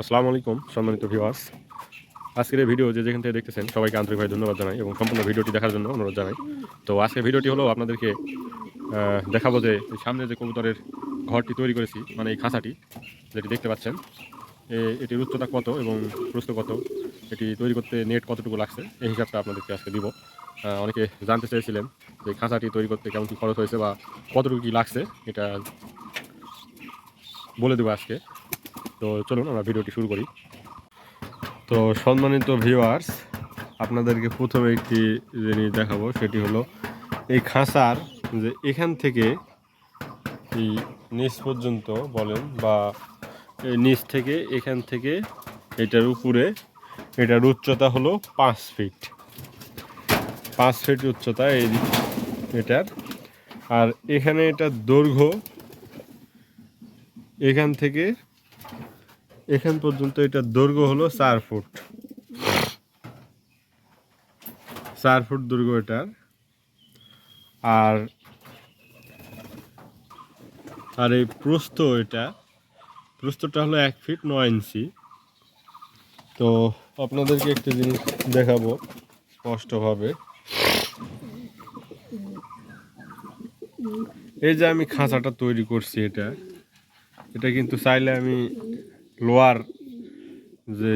আসসালামু আলাইকুম, সম্মানিত ভিউয়ার্স আজকের ভিডিও যে যেখান থেকে দেখতেছেন, সবাইকে আন্তরিকভাবে ধন্যবাদ জানাই এবং সম্পূর্ণ ভিডিওটি দেখার জন্য অনুরোধ জানাই। তো আজকের ভিডিওটি হলো আপনাদেরকে দেখাবো যে সামনে যে কবুতরের ঘরটি তৈরি করেছি মানে এই খাঁচাটি, যেটি দেখতে পাচ্ছেন এটির উচ্চতা কত এবং প্রস্থ কত, এটি তৈরি করতে নেট কতটুকু লাগছে, এই হিসাবটা আপনাদেরকে আজকে দিব। অনেকে জানতে চেয়েছিলেন যে খাঁচাটি তৈরি করতে কেমন কী খরচ হয়েছে বা কতটুকু কী লাগছে, এটা বলে দেবো আজকে। তো চলুন আমরা ভিডিওটি শুরু করি। তো সম্মানিত ভিউয়ার্স আপনাদেরকে প্রথমে একটি জিনিস দেখাবো, সেটি হলো এই খাঁচার যে এখান থেকে এই নিচ পর্যন্ত বলেন বা এই নিচ থেকে এখান থেকে এটার উপরে এটার উচ্চতা হলো পাঁচ ফিট পাঁচ ফিট উচ্চতা এই এটার। আর এখানে এটার দৈর্ঘ্য এখান থেকে এখান পর্যন্ত এটা দৈর্ঘ্য হলো চার ফুট। চার ফুট দৈর্ঘ্য এটার। আর আর এই প্রস্থ এটা, প্রস্থটা হলো এক ফিট নয় ইঞ্চি। তো আপনাদেরকে একটা জিনিস দেখাবো স্পষ্টভাবে। এই যে আমি খাঁচাটা তৈরি করছি এটা এটা কিন্তু চাইলে আমি লোয়ার যে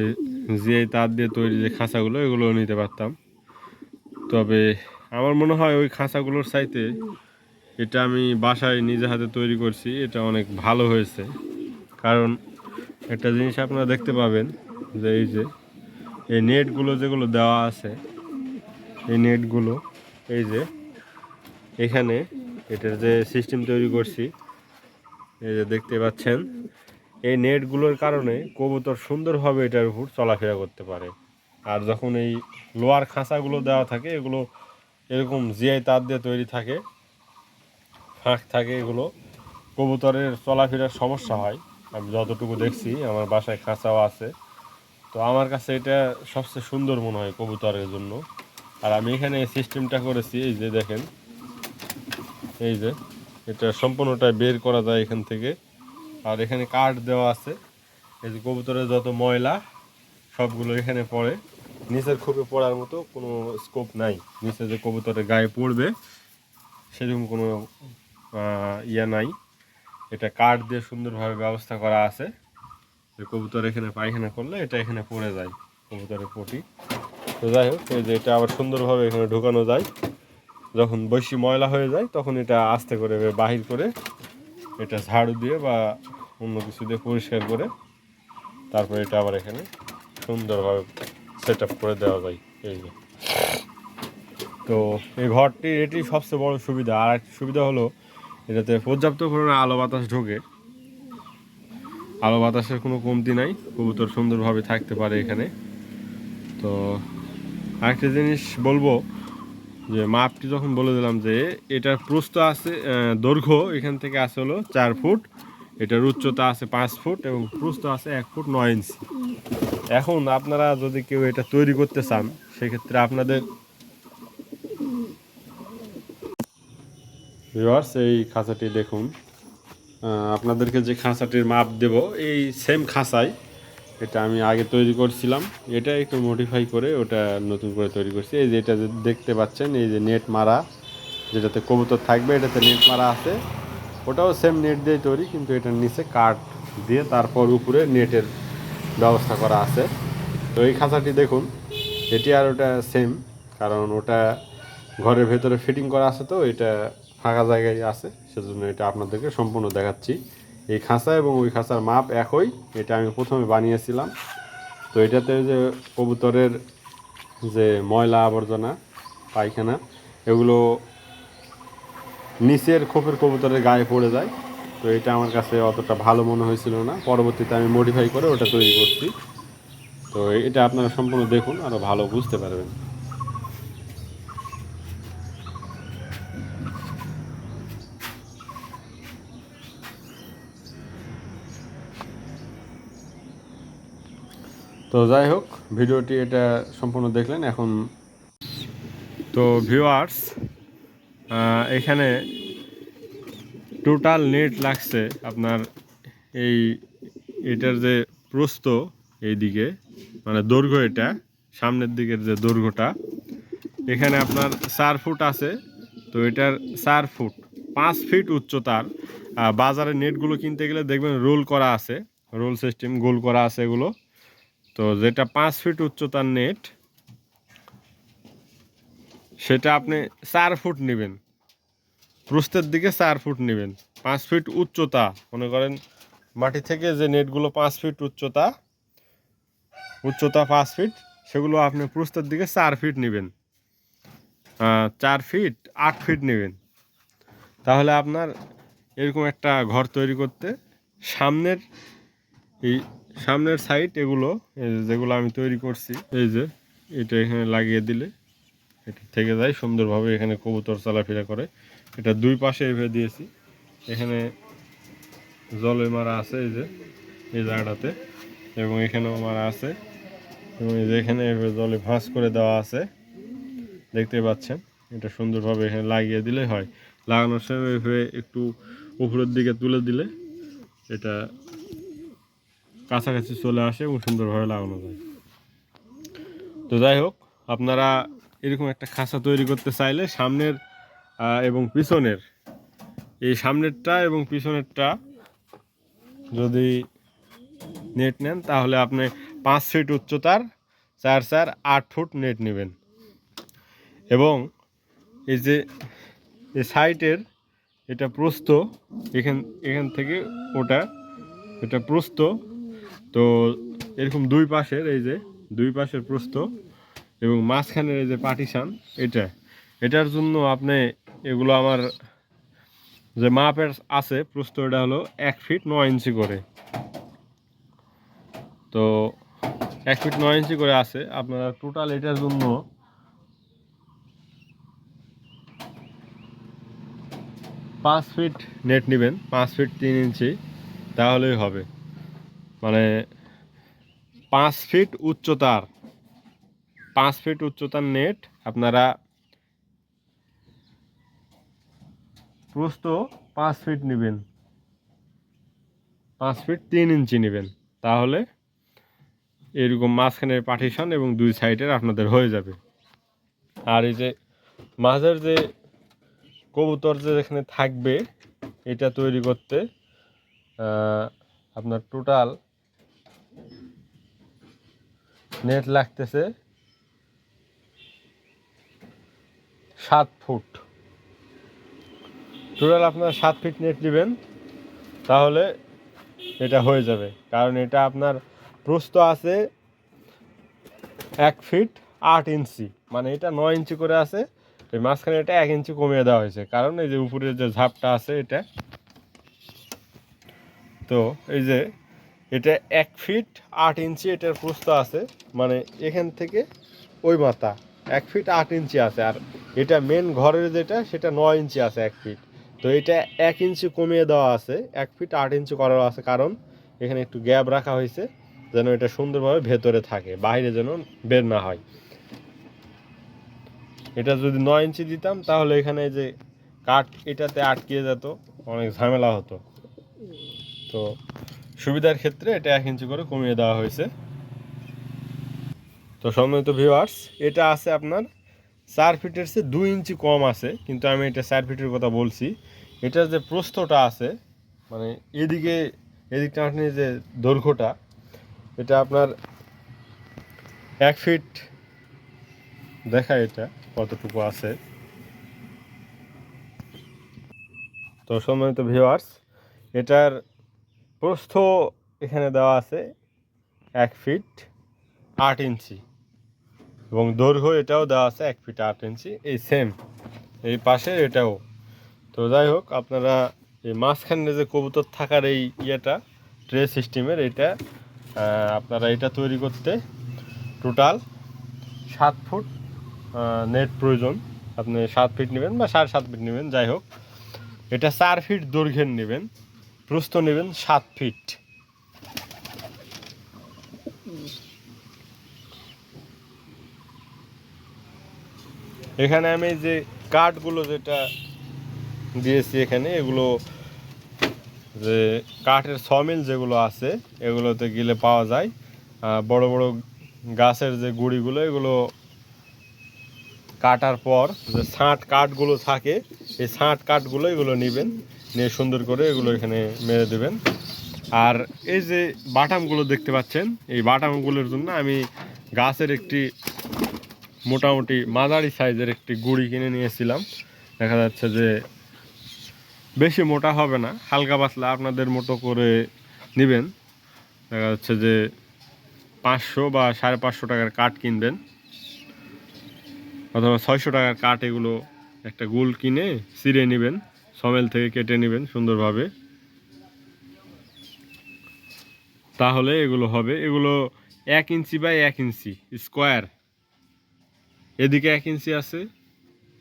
যে তার দিয়ে তৈরি যে খাঁচাগুলো, এগুলো নিতে পারতাম। তবে আমার মনে হয় ওই খাঁচাগুলোর চাইতে এটা আমি বাসায় নিজে হাতে তৈরি করছি, এটা অনেক ভালো হয়েছে। কারণ একটা জিনিস আপনারা দেখতে পাবেন যে এই যে, এই নেটগুলো যেগুলো দেওয়া আছে, এই নেটগুলো, এই যে এখানে এটার যে সিস্টেম তৈরি করছি, এই যে দেখতে পাচ্ছেন এই নেটগুলোর কারণে কবুতর সুন্দরভাবে এটার উপর চলাফেরা করতে পারে। আর যখন এই লোয়ার খাঁচাগুলো দেওয়া থাকে, এগুলো এরকম জিআই তার দিয়ে তৈরি থাকে, ফাঁক থাকে, এগুলো কবুতরের চলাফেরার সমস্যা হয়। আমি যতটুকু দেখছি, আমার বাসায় খাঁচাও আছে। তো আমার কাছে এটা সবচেয়ে সুন্দর মনে হয় কবুতরের জন্য। আর আমি এখানে এই সিস্টেমটা করেছি, এই যে দেখেন, এই যে, এটা সম্পূর্ণটা বের করা যায় এখান থেকে। আর এখানে কাঠ দেওয়া আছে। এই যে কবুতরের যত ময়লা, সবগুলো এখানে পড়ে। নিচের খুপে পড়ার মতো কোনো স্কোপ নাই। নিচে যে কবুতরের গায়ে পড়বে, সেরকম কোনো ইয়া নাই। এটা কাঠ দিয়ে সুন্দরভাবে ব্যবস্থা করা আছে। যে কবুতর এখানে পায়খানা করলে এটা এখানে পড়ে যায়, কবুতরের পটি। তো যাই হোক, এই যে এটা আবার সুন্দরভাবে এখানে ঢোকানো যায়। যখন বেশি ময়লা হয়ে যায়, তখন এটা আস্তে করে বাহির করে এটা ঝাড়ু দিয়ে বা অন্য কিছু দিয়ে পরিষ্কার করে তারপরে এটা আবার এখানে সুন্দরভাবে সেট আপ করে দেওয়া যায়, এই যে। তো এই ঘরটির এটি সবচেয়ে বড় সুবিধা। আর একটা সুবিধা হলো, এটাতে পর্যাপ্ত পরিমাণে আলো বাতাস ঢোকে। আলো বাতাসের কোনো কমতি নাই, কবুতর সুন্দরভাবে থাকতে পারে এখানে। তো আরেকটা জিনিস বলব যে মাপটি যখন বলে দিলাম যে এটার প্রস্থ আছে দৈর্ঘ্য এখান থেকে আছে হলো চার ফুট, এটার উচ্চতা আছে পাঁচ ফুট এবং প্রস্থ আছে এক ফুট নয় ইঞ্চি। এখন আপনারা যদি কেউ এটা তৈরি করতে চান, সেক্ষেত্রে আপনাদের ভিউয়ার্স এই খাঁচাটি দেখুন। আপনাদেরকে যে খাঁচাটির মাপ দেব, এই সেম খাঁচাই এটা আমি আগে তৈরি করছিলাম। এটা একটু মডিফাই করে ওটা নতুন করে তৈরি করছি। এই যে এটা দেখতে পাচ্ছেন, এই যে নেট মারা, যেটাতে কবুতর থাকবে, এটাতে নেট মারা আছে। ওটাও সেম নেট দিয়ে তৈরি, কিন্তু এটার নিচে কাঠ দিয়ে তারপর উপরে নেটের ব্যবস্থা করা আছে। তো এই খাঁচাটি দেখুন, এটি আর ওটা সেম কারণ ওটা ঘরের ভেতরে ফিটিং করা আছে তো, এটা ফাঁকা জায়গায় আছে। সেজন্য এটা আপনাদেরকে সম্পূর্ণ দেখাচ্ছি। এই খাঁচা এবং ওই খাঁচার মাপ একই, এটা আমি প্রথমে বানিয়েছিলাম। তো এটাতে যে কবুতরের যে ময়লা আবর্জনা, পায়খানা, এগুলো নিচের খোপের কবুতরের গায়ে পড়ে যায়। তো এটা আমার কাছে অতটা ভালো মনে হয়েছিল না। পরবর্তীতে আমি মডিফাই করে ওটা তৈরি করছি। তো এটা আপনারা সম্পূর্ণ দেখুন আরও ভালো বুঝতে পারবেন। তো যাই হোক, ভিডিওটি এটা সম্পূর্ণ দেখলেন, এখন তো ভিউয়ার্স এখানে টোটাল নেট লাগছে আপনার এই এটার যে প্রস্থ এইদিকে মানে দৈর্ঘ্য এটা, সামনের দিকের যে দৈর্ঘ্যটা। এখানে আপনার চার ফুট আছে, তো এটার চার ফুট পাঁচ ফিট উচ্চতার বাজারে নেটগুলো কিনতে গেলে দেখবেন রোল করা আছে রোল সিস্টেম গোল করা আছে এগুলো। তো যেটা পাঁচ ফিট উচ্চতার নেট, সেটা আপনি চার ফুট নেবেন। প্রস্থের দিকে চার ফুট নেবেন। পাঁচ ফিট উচ্চতা, মনে করেন মাটি থেকে যে নেটগুলো পাঁচ ফিট উচ্চতা উচ্চতা পাঁচ ফিট, সেগুলো আপনি প্রস্থের দিকে চার ফিট নেবেন। চার ফিট, আট ফিট নেবেন। তাহলে আপনার এরকম একটা ঘর তৈরি করতে সামনের এই সামনের সাইড এগুলো যেগুলো আমি তৈরি করছি, এই যে এটা এখানে লাগিয়ে দিলে এটা থেকে যায়, সুন্দরভাবে এখানে কবুতর চলাফেরা করে। এটা দুই পাশে এভাবে দিয়েছি। এখানে জলে মারা আছে, এই যে, এই জায়গাটাতে, এবং এখানেও মারা আছে, এবং এই যে এখানে এভাবে জলে ভাঁজ করে দেওয়া আছে। দেখতে পাচ্ছেন, এটা সুন্দরভাবে এখানে লাগিয়ে দিলে হয়। লাগানোর সময় এভাবে একটু উপরের দিকে তুলে দিলে এটা কাছাকাছি চলে আসে এবং সুন্দরভাবে লাগানো যায়। তো যাই হোক, আপনারা এরকম একটা খাঁচা তৈরি করতে চাইলে সামনের এবং পিছনের, এই সামনেরটা এবং পিছনেরটা যদি নেট নেন, তাহলে আপনি পাঁচ ফিট উচ্চতার চার চার আট ফুট নেট নেবেন। এবং এই যে, এই সাইটের এটা প্রস্ত এখান এখান থেকে ওটা, এটা প্রস্থ তো এরকম দুই পাশের, এই যে, দুই পাশের প্রস্থ এবং মাঝখানের এই যে পার্টিশান, এটা। এটার জন্য আপনি এগুলো আমার যে মাপের আছে, প্রস্থ এটা হলো এক ফিট নয় ইঞ্চি করে। তো এক ফিট নয় ইঞ্চি করে আছে। আপনারা টোটাল এটার জন্য পাঁচ ফিট নেট নেবেন, পাঁচ ফিট তিন ইঞ্চি, তাহলেই হবে। মানে পাঁচ ফিট উচ্চতার, পাঁচ ফিট উচ্চতার নেট আপনারা প্রস্ত পাঁচ ফিট নেবেন। পাঁচ ফিট তিন ইঞ্চি নেবেন। তাহলে এরকম মাঝখানের পার্টিশন এবং দুই সাইডের আপনাদের হয়ে যাবে। আর এই যে মাঝের যে কবুতর যে এখানে থাকবে, এটা তৈরি করতে আপনার টোটাল নেট লাগতেছে। সাত ফুট। টোটাল আপনার সাত ফিট নেট নেবেন, তাহলে এটা হয়ে যাবে। কারণ এটা আপনার প্রস্থ আছে এক ফিট আট ইঞ্চি। মানে এটা নয় ইঞ্চি করে আছে। এই মাঝখানে এটা এক ইঞ্চি কমিয়ে দেওয়া হয়েছে। কারণ এই যে উপরের যে ঝাপটা আছে এটা। তো এই যে এটা এক ফিট আট ইঞ্চি এটার প্রস্থ আছে। মানে এখান থেকে ওই মাথা এক ফিট আট ইঞ্চি আছে। আর এটা মেন ঘরের যেটা, সেটা নয় ইঞ্চি আছে এক ফিট তো এটা এক ইঞ্চি কমিয়ে দেওয়া আছে। এক ফিট আট ইঞ্চি করা আছে কারণ এখানে একটু গ্যাপ রাখা হয়েছে, যেন এটা সুন্দরভাবে ভেতরে থাকে, বাইরে যেন বের না হয়। এটা যদি নয় ইঞ্চি দিতাম, তাহলে এখানে যে কাঠ এটাতে আটকিয়ে যেত, অনেক ঝামেলা হতো। তো সুবিধার ক্ষেত্রে এটা এক ইঞ্চি করে কমিয়ে দেওয়া হয়েছে। তো সম্মানিত ভিউয়ার্স এটা আছে আপনার চার ফিটের চেয়ে দুই ইঞ্চি কম আছে, কিন্তু আমি এটা চার ফিটের কথা বলছি। এটার যে প্রস্থটা আছে মানে এদিকে এদিক টানে যে দৈর্ঘ্যটা, এটা আপনার এক ফিট, দেখা এটা কতটুকু আছে। তো সম্মানিত ভিউয়ার্স এটার প্রস্থ এখানে দেওয়া আছে এক ফিট আট ইঞ্চি। এবং দৈর্ঘ্য এটাও দেওয়া আছে এক ফিট আট ইঞ্চি, এই সেম এই পাশে এটাও। তো যাই হোক, আপনারা এই মাঝখানে যে কবুতর থাকার এই ইয়েটা ট্রে সিস্টেমের এটা আপনারা এটা তৈরি করতে টোটাল সাত ফুট নেট প্রয়োজন। আপনি সাত ফিট নেবেন বা সাড়ে সাত ফিট নেবেন, যাই হোক। এটা চার ফিট দৈর্ঘ্যের নেবেন। প্রস্থ নেবেন সাত ফিট। এখানে আমি যে কাঠগুলো যেটা দিয়েছি এখানে, এগুলো যে কাঠের সমিল যেগুলো আছে, এগুলোতে গেলে পাওয়া যায়। বড় বড় গাছের যে গুঁড়িগুলো, এগুলো কাটার পর যে ছাঁট কাঠগুলো থাকে, এই ছাঁট কাঠগুলো এগুলো নেবেন। নিয়ে সুন্দর করে এগুলো এখানে মেরে দেবেন। আর এই যে বাটামগুলো দেখতে পাচ্ছেন, এই বাটামগুলোর জন্য আমি গাছের একটি মোটামুটি মাঝারি সাইজের একটি গুঁড়ি কিনে নিয়েছিলাম। দেখা যাচ্ছে যে বেশি মোটা হবে না, হালকা পাতলা আপনাদের মতো করে নেবেন। দেখা যাচ্ছে যে পাঁচশো বা সাড়ে পাঁচশো টাকার কাঠ কিনবেন, অথবা ছয়শো টাকার কাঠ এগুলো একটা গুল কিনে ছিঁড়ে নেবেন। সমেল থেকে কেটে নেবেন সুন্দরভাবে। তাহলে এগুলো হবে, এগুলো এক ইঞ্চি বাই এক ইঞ্চি স্কোয়ার। এদিকে এক ইঞ্চি আছে,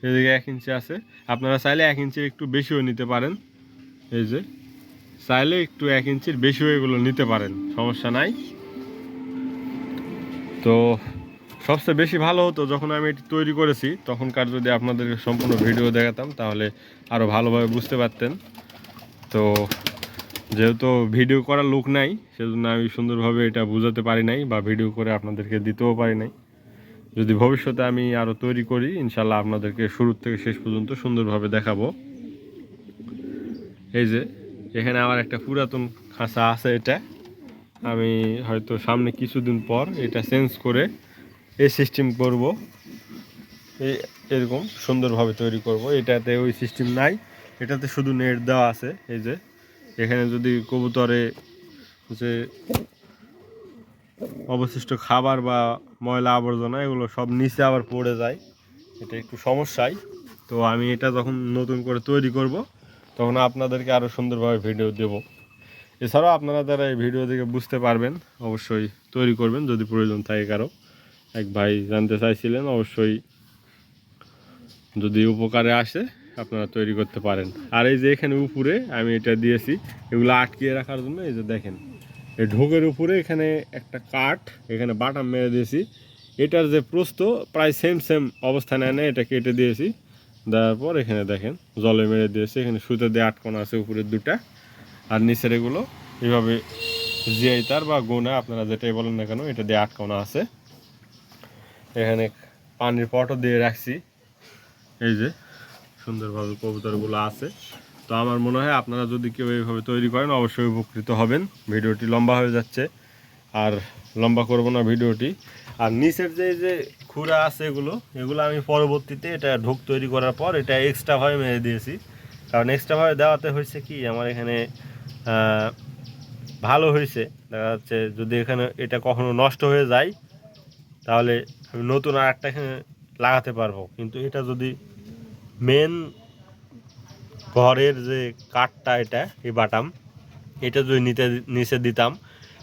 এদিকে এক ইঞ্চি আছে। আপনারা চাইলে এক ইঞ্চির একটু বেশিও নিতে পারেন। এই যে, চাইলে একটু এক ইঞ্চির বেশিও এগুলো নিতে পারেন, সমস্যা নাই। তো সবচেয়ে বেশি ভালো হতো যখন আমি এটি তৈরি করেছি, তখনকার যদি আপনাদের সম্পূর্ণ ভিডিও দেখাতাম, তাহলে আরও ভালোভাবে বুঝতে পারতেন। তো যেহেতু ভিডিও করার লোক নাই, সেজন্য আমি সুন্দরভাবে এটা বোঝাতে পারি নাই বা ভিডিও করে আপনাদেরকে দিতেও পারি নাই। যদি ভবিষ্যতে আমি আরও তৈরি করি, ইনশাল্লাহ আপনাদেরকে শুরু থেকে শেষ পর্যন্ত সুন্দরভাবে দেখাবো। এই যে, এখানে আমার একটা পুরাতন খাঁচা আছে এটা। আমি হয়তো সামনে কিছুদিন পর এটা চেঞ্জ করে এই সিস্টেম করব। এই এরকম সুন্দরভাবে তৈরি করব। এটাতে ওই সিস্টেম নাই। এটাতে শুধু নেট দেওয়া আছে। এই যে, এখানে যদি কবুতরে যে অবশিষ্ট খাবার বা ময়লা আবর্জনা, এগুলো সব নিচে আবার পড়ে যায়। এটা একটু সমস্যাই। তো আমি এটা যখন নতুন করে তৈরি করব, তখন আপনাদেরকে আরও সুন্দরভাবে ভিডিও দেব। এছাড়াও আপনারা যারা এই ভিডিও দেখে বুঝতে পারবেন, অবশ্যই তৈরি করবেন, যদি প্রয়োজন থাকে কারও। এক ভাই জানতে চাইছিলেন, অবশ্যই যদি উপকারে আসে, আপনারা তৈরি করতে পারেন। আর এই যে এখানে উপরে আমি এটা দিয়েছি, এগুলো আটকিয়ে রাখার জন্য এই যে দেখেন, এই ঢোকের উপরে এখানে একটা কাঠ, এখানে বাটাম মেরে দিয়েছি। এটার যে প্রস্ত প্রায় সেম সেম অবস্থানে এনে এটা কেটে দিয়েছি। দেওয়ার পর এখানে দেখেন, জলে মেরে দিয়েছি। এখানে সুতো দিয়ে আটকানো আছে উপরের দুটা আর নিচের এগুলো এভাবে জিআই তার বা গোনা আপনারা যেটাই বলেন না কেন, এটা দিয়ে আটকানো আছে। এখানে পানির পটও দিয়ে রাখছি। এই যে, সুন্দরভাবে কবুতরগুলো আছে। তো আমার মনে হয় আপনারা যদি কেউ এইভাবে তৈরি করেন, অবশ্যই উপকৃত হবেন। ভিডিওটি লম্বা হয়ে যাচ্ছে। আর লম্বা করব না ভিডিওটি। আর নিচের যে যে খুঁড়া আছে এগুলো এগুলো আমি পরবর্তীতে এটা ঢোক তৈরি করার পর এটা এক্সট্রাভাবে মেরে দিয়েছি। কারণ এক্সট্রাভাবে দেওয়াতে হয়েছে কি, আমার এখানে ভালো হয়েছে। দেখা যাচ্ছে যদি এখানে এটা কখনো নষ্ট হয়ে যায়, তাহলে আমি নতুন আর একটা লাগাতে পারব। কিন্তু এটা যদি মেন ঘরের যে কাঠটা এটা, এই বাটাম, এটা যদি নিতে নিচে দিতাম,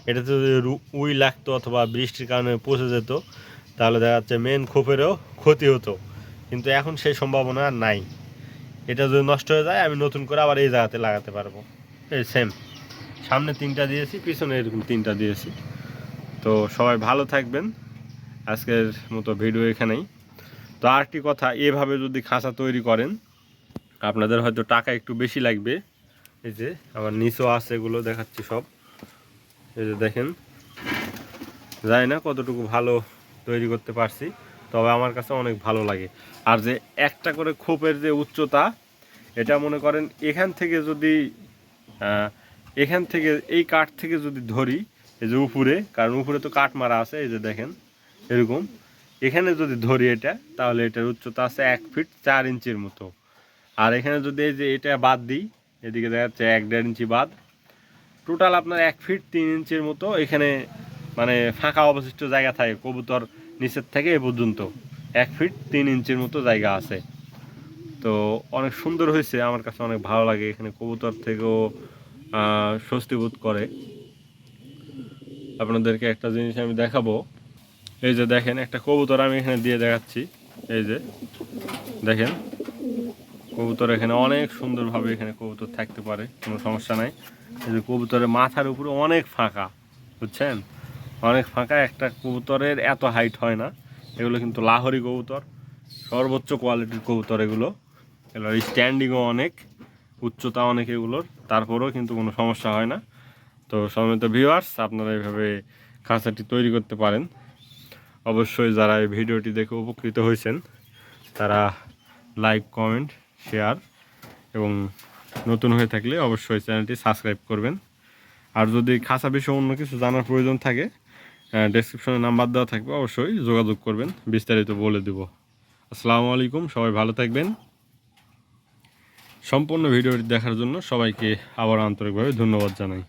এটাতে যদি উই লাগতো অথবা বৃষ্টির কারণে পচে যেত, তাহলে দেখা যাচ্ছে মেন খোপেরও ক্ষতি হতো। কিন্তু এখন সেই সম্ভাবনা আর নাই। এটা যদি নষ্ট হয়ে যায়, আমি নতুন করে আবার এই জায়গাতে লাগাতে পারব। এই সেম সামনে তিনটা দিয়েছি, পিছনে এরকম তিনটা দিয়েছি। তো সবাই ভালো থাকবেন। আজকের মতো ভিডিও এখানেই। তো আরেকটি কথা, এভাবে যদি খাঁচা তৈরি করেন, আপনাদের হয়তো টাকা একটু বেশি লাগবে। এই যে আমার নিচও আছে এগুলো, দেখাচ্ছি সব। এই যে দেখেন, জানি না কতটুকু ভালো তৈরি করতে পারছি, তবে আমার কাছে অনেক ভালো লাগে। আর যে একটা করে খোপের যে উচ্চতা, এটা মনে করেন এখান থেকে যদি এখান থেকে এই কাঠ থেকে যদি ধরি, এই যে উপরে, কারণ উপরে তো কাঠ মারা আছে, এই যে দেখেন। এরকম। এখানে যদি ধরি এটা, তাহলে এটার উচ্চতা আছে এক ফিট চার ইঞ্চির মতো। আর এখানে যদি এই যে এটা বাদ দিই, এদিকে দেখা যাচ্ছে এক দেড় ইঞ্চি বাদ। টোটাল আপনার এক ফিট তিন ইঞ্চির মতো এখানে মানে ফাঁকা অবশিষ্ট জায়গা থাকে, কবুতর নিচের থেকে এ পর্যন্ত। এক ফিট তিন ইঞ্চির মতো জায়গা আছে। তো অনেক সুন্দর হয়েছে, আমার কাছে অনেক ভালো লাগে এখানে কবুতর থেকেও স্বস্তি বোধ করে। আপনাদেরকে একটা জিনিস আমি দেখাবো। এই যে দেখেন, একটা কবুতর আমি এখানে দিয়ে দেখাচ্ছি। এই যে, দেখেন, কবুতর এখানে অনেক সুন্দরভাবে এখানে কবুতর থাকতে পারে, কোনো সমস্যা নাই। এই যে কবুতরের মাথার উপরে অনেক ফাঁকা, বুঝছেন? অনেক ফাঁকা, একটা কবুতরের এত হাইট হয় না। এগুলো কিন্তু লাহোরি কবুতর, সর্বোচ্চ কোয়ালিটির কবুতর এগুলো। এগুলোর স্ট্যান্ডিংও অনেক, উচ্চতা অনেক এগুলোর, তারপরেও কিন্তু কোনো সমস্যা হয় না। তো সম্মানিত ভিউয়ার্স আপনারা এইভাবে খাঁচাটি তৈরি করতে পারেন। অবশ্যই যারা এই ভিডিওটি দেখে উপকৃত হয়েছেন, তারা লাইক, কমেন্ট, শেয়ার এবং নতুন হয়ে থাকলে অবশ্যই চ্যানেলটি সাবস্ক্রাইব করবেন। আর যদি খাসা বিষয়ে অন্য কিছু জানার প্রয়োজন থাকে ডেসক্রিপশনে নাম্বার দেওয়া থাকবে, অবশ্যই যোগাযোগ করবেন। বিস্তারিত বলে দেব। আসসালামু আলাইকুম, সবাই ভালো থাকবেন। সম্পূর্ণ ভিডিওটি দেখার জন্য সবাইকে আবার আন্তরিকভাবে ধন্যবাদ জানাই।